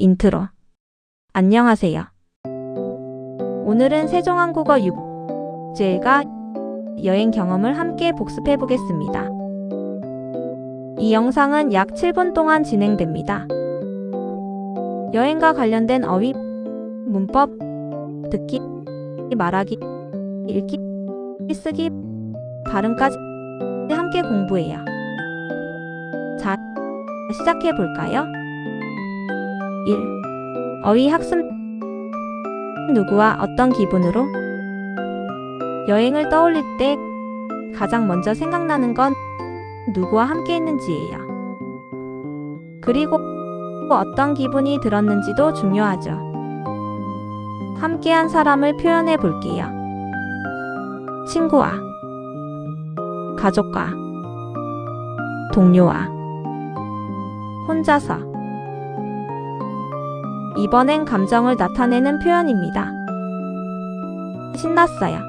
인트로. 안녕하세요. 오늘은 세종한국어 6제가 여행 경험을 함께 복습해 보겠습니다. 이 영상은 약 7분 동안 진행됩니다. 여행과 관련된 어휘, 문법, 듣기, 말하기, 읽기, 쓰기, 발음까지 함께 공부해요. 자, 시작해 볼까요? 1. 어휘 학습 누구와 어떤 기분으로 여행을 떠올릴 때 가장 먼저 생각나는 건 누구와 함께 있는지예요. 그리고 어떤 기분이 들었는지도 중요하죠. 함께한 사람을 표현해 볼게요. 친구와, 가족과, 동료와, 혼자서. 이번엔 감정을 나타내는 표현입니다. 신났어요.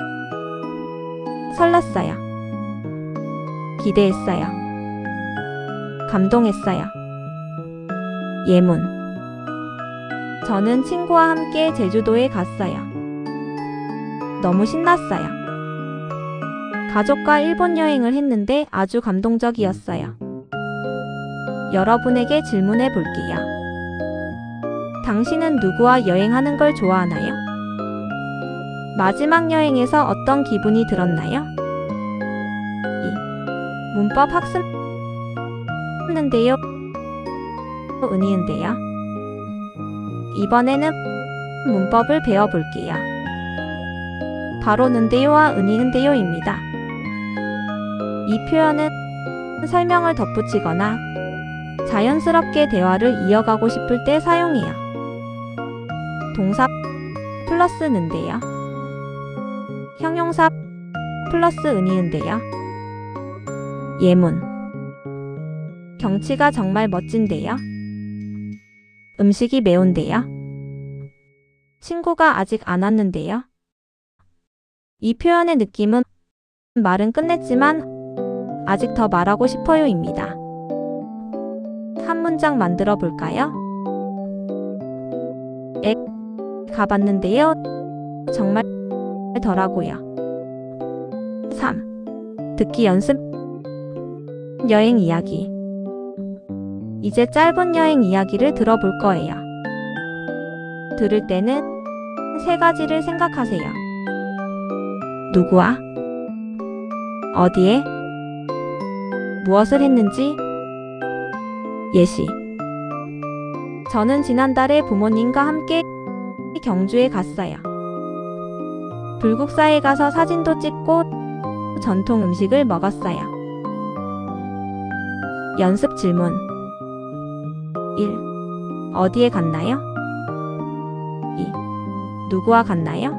설렜어요. 기대했어요. 감동했어요. 예문. 저는 친구와 함께 제주도에 갔어요. 너무 신났어요. 가족과 일본 여행을 했는데 아주 감동적이었어요. 여러분에게 질문해 볼게요. 당신은 누구와 여행하는 걸 좋아하나요? 마지막 여행에서 어떤 기분이 들었나요? 2. 문법 학습 는데요. 은이은데요. 이번에는 문법을 배워볼게요. 바로 는데요와 은이은데요입니다. 이 표현은 설명을 덧붙이거나 자연스럽게 대화를 이어가고 싶을 때 사용해요. 동사 플러스 는데요. 형용사 플러스 은이은데요. 예문 경치가 정말 멋진데요. 음식이 매운데요. 친구가 아직 안 왔는데요. 이 표현의 느낌은 말은 끝냈지만 아직 더 말하고 싶어요입니다. 한 문장 만들어 볼까요? 에, 가봤는데요. 정말 더라고요. 3. 듣기 연습 여행 이야기 이제 짧은 여행 이야기를 들어볼 거예요. 들을 때는 세 가지를 생각하세요. 누구와, 어디에, 무엇을 했는지, 예시. 저는 지난달에 부모님과 함께 경주에 갔어요. 불국사에 가서 사진도 찍고 전통 음식을 먹었어요. 연습 질문 1. 어디에 갔나요? 2. 누구와 갔나요?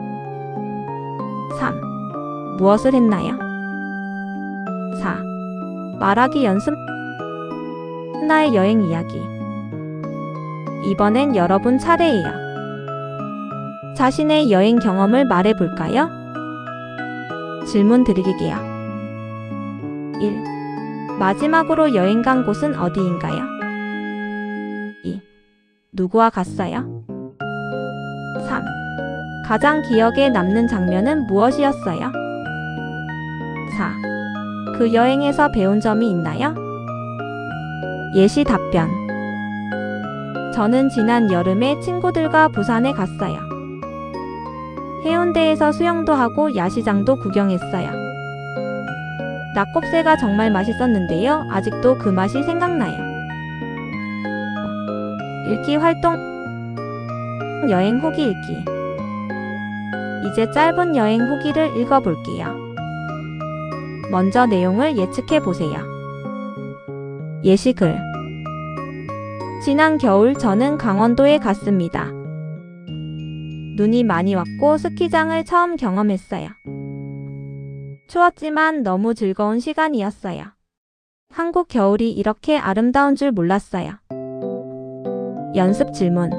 3. 무엇을 했나요? 4. 말하기 연습 나의 여행 이야기 이번엔 여러분 차례예요. 자신의 여행 경험을 말해 볼까요? 질문 드리게요. 1. 마지막으로 여행 간 곳은 어디인가요? 2. 누구와 갔어요? 3. 가장 기억에 남는 장면은 무엇이었어요? 4. 그 여행에서 배운 점이 있나요? 예시 답변. 저는 지난 여름에 친구들과 부산에 갔어요. 해운대에서 수영도 하고 야시장도 구경했어요. 낙곱새가 정말 맛있었는데요. 아직도 그 맛이 생각나요. 읽기 활동 여행 후기 읽기 이제 짧은 여행 후기를 읽어볼게요. 먼저 내용을 예측해 보세요. 예시글 지난 겨울 저는 강원도에 갔습니다. 눈이 많이 왔고 스키장을 처음 경험했어요. 추웠지만 너무 즐거운 시간이었어요. 한국 겨울이 이렇게 아름다운 줄 몰랐어요. 연습 질문.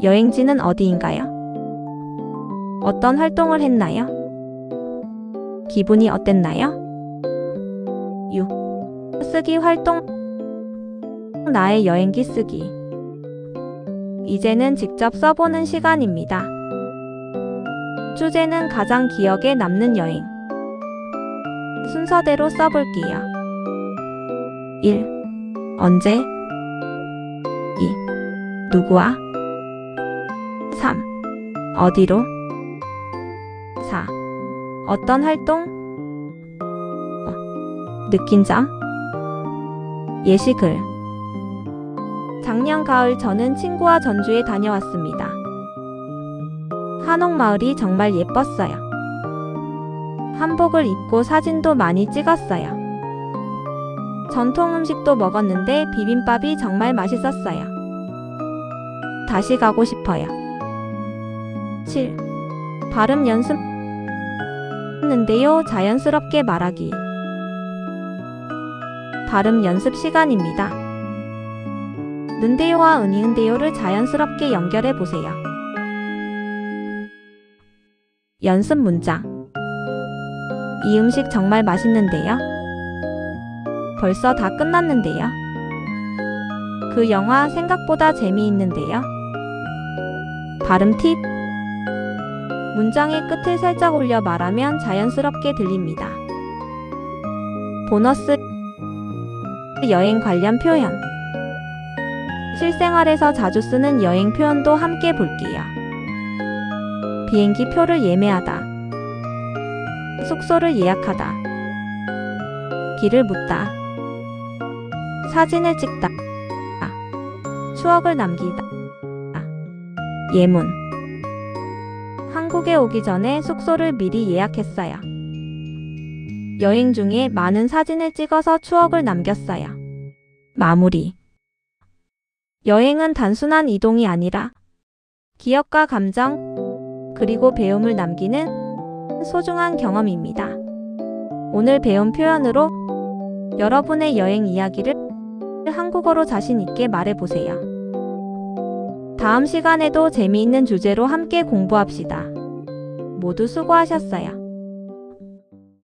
여행지는 어디인가요? 어떤 활동을 했나요? 기분이 어땠나요? 6. 쓰기 활동. 나의 여행기 쓰기. 이제는 직접 써보는 시간입니다. 주제는 가장 기억에 남는 여행. 순서대로 써볼게요. 1. 언제? 2. 누구와? 3. 어디로? 4. 어떤 활동? 어, 느낀 점? 예시글. 작년 가을 저는 친구와 전주에 다녀왔습니다. 한옥마을이 정말 예뻤어요. 한복을 입고 사진도 많이 찍었어요. 전통 음식도 먹었는데 비빔밥이 정말 맛있었어요. 다시 가고 싶어요. 7. 발음 연습 는데요. 자연스럽게 말하기. 발음 연습 시간입니다. 는데요와 은이은데요를 자연스럽게 연결해 보세요. 연습 문장. 이 음식 정말 맛있는데요. 벌써 다 끝났는데요. 그 영화 생각보다 재미있는데요. 발음 팁. 문장의 끝을 살짝 올려 말하면 자연스럽게 들립니다. 보너스 여행 관련 표현. 실생활에서 자주 쓰는 여행 표현도 함께 볼게요. 비행기 표를 예매하다. 숙소를 예약하다. 길을 묻다. 사진을 찍다. 추억을 남기다. 예문. 한국에 오기 전에 숙소를 미리 예약했어요. 여행 중에 많은 사진을 찍어서 추억을 남겼어요. 마무리. 여행은 단순한 이동이 아니라 기억과 감정, 그리고 배움을 남기는 소중한 경험입니다. 오늘 배운 표현으로 여러분의 여행 이야기를 한국어로 자신 있게 말해보세요. 다음 시간에도 재미있는 주제로 함께 공부합시다. 모두 수고하셨어요.